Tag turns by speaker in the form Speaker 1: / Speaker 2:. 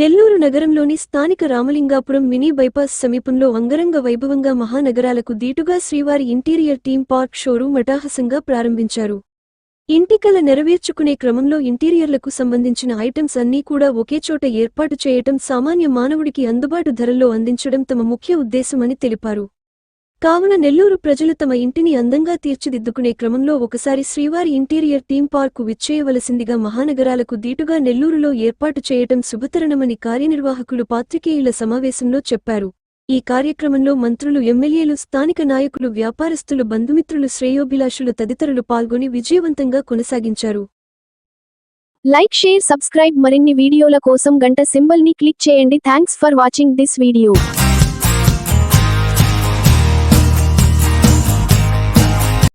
Speaker 1: నెల్లూరు నగరంలోని స్థానిక Ramalingapuram mini bypass సమీపంలో అంగరంగ వైభవంగా మహానగరాలకు దీటుగా Srivari interior theme park showroom అటాహసంగా ప్రారంభించారు. ఇంటికల నెరవేర్చుకునే క్రమంలో ఇంటీరియర్లకు సంబంధించిన ఐటమ్స్ అన్నీ కూడా ఒకేచోట ఏర్పాటు చేయటం సామాన్య మానవుడికి అందుబాటు ధరల్లో అందించడం తమ ముఖ్య ఉద్దేశమని తెలిపారు. కావున నెల్లూరు ప్రజలు తమ ఇంటిని అందంగా తీర్చిదిద్దుకునే క్రమంలో ఒకసారి శ్రీవారి ఇంటీరియర్ థీమ్ పార్కు విచ్చేయవలసిందిగా మహానగరాలకు దీటుగా నెల్లూరులో ఏర్పాటు చేయటం శుభతరణమని కార్యనిర్వాహకులు పాత్రికేయుల సమావేశంలో చెప్పారు. ఈ కార్యక్రమంలో మంత్రులు ఎమ్మెల్యేలు స్థానిక నాయకులు వ్యాపారస్తులు బంధుమిత్రులు శ్రేయోభిలాషులు తదితరులు పాల్గొని విజయవంతంగా కొనసాగించారు.
Speaker 2: లైక్ షేర్ సబ్స్క్రైబ్ మరిన్ని వీడియోల కోసం గంట సింబల్ని క్లిక్ చేయండి. Thanks for watching this video.